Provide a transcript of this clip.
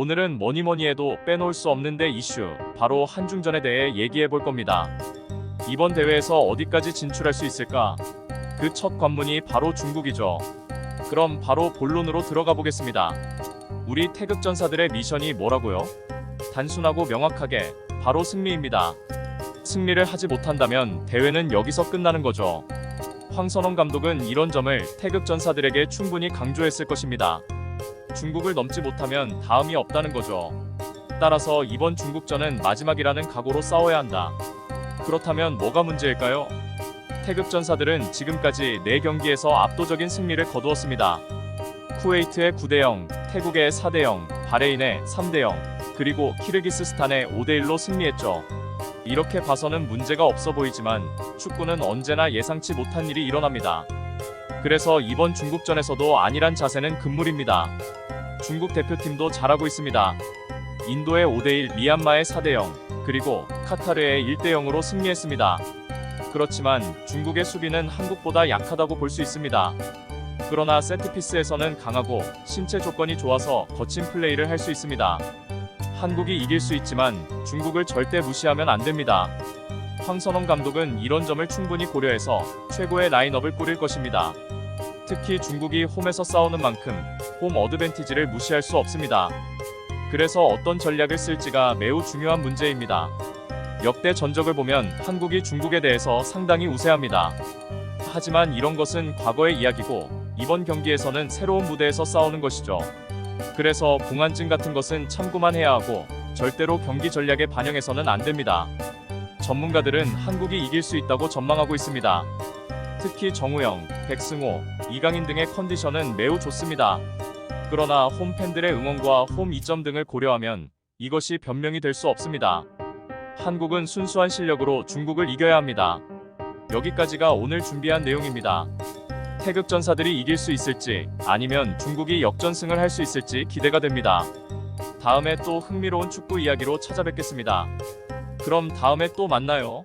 오늘은 뭐니 뭐니 해도 빼놓을 수 없는데 이슈, 바로 한중전에 대해 얘기해 볼 겁니다. 이번 대회에서 어디까지 진출할 수 있을까? 그 첫 관문이 바로 중국이죠. 그럼 바로 본론으로 들어가 보겠습니다. 우리 태극전사들의 미션이 뭐라고요? 단순하고 명확하게 바로 승리입니다. 승리를 하지 못한다면 대회는 여기서 끝나는 거죠. 황선홍 감독은 이런 점을 태극전사들에게 충분히 강조했을 것입니다. 중국을 넘지 못하면 다음이 없다는 거죠. 따라서 이번 중국전은 마지막이라는 각오로 싸워야 한다. 그렇다면 뭐가 문제일까요? 태극 전사들은 지금까지 4경기에서 압도적인 승리를 거두었습니다. 쿠웨이트의 9대0, 태국의 4대0, 바레인의 3대0, 그리고 키르기스스탄의 5대1로 승리했죠. 이렇게 봐서는 문제가 없어 보이지만 축구는 언제나 예상치 못한 일이 일어납니다. 그래서 이번 중국전에서도 아니란 자세는 금물입니다. 중국 대표팀도 잘하고 있습니다. 인도의 5대1, 미얀마의 4대0, 그리고 카타르의 1대0으로 승리했습니다. 그렇지만 중국의 수비는 한국보다 약하다고 볼 수 있습니다. 그러나 세트피스에서는 강하고 신체 조건이 좋아서 거친 플레이를 할 수 있습니다. 한국이 이길 수 있지만 중국을 절대 무시하면 안 됩니다. 황선홍 감독은 이런 점을 충분히 고려해서 최고의 라인업을 꾸릴 것입니다. 특히 중국이 홈에서 싸우는 만큼 홈 어드밴티지를 무시할 수 없습니다. 그래서 어떤 전략을 쓸지가 매우 중요한 문제입니다. 역대 전적을 보면 한국이 중국에 대해서 상당히 우세합니다. 하지만 이런 것은 과거의 이야기고 이번 경기에서는 새로운 무대에서 싸우는 것이죠. 그래서 공안증 같은 것은 참고만 해야 하고 절대로 경기 전략에 반영해서는 안 됩니다. 전문가들은 한국이 이길 수 있다고 전망하고 있습니다. 특히 정우영, 백승호, 이강인 등의 컨디션은 매우 좋습니다. 그러나 홈 팬들의 응원과 홈 이점 등을 고려하면 이것이 변명이 될 수 없습니다. 한국은 순수한 실력으로 중국을 이겨야 합니다. 여기까지가 오늘 준비한 내용입니다. 태극전사들이 이길 수 있을지 아니면 중국이 역전승을 할 수 있을지 기대가 됩니다. 다음에 또 흥미로운 축구 이야기로 찾아뵙겠습니다. 그럼 다음에 또 만나요.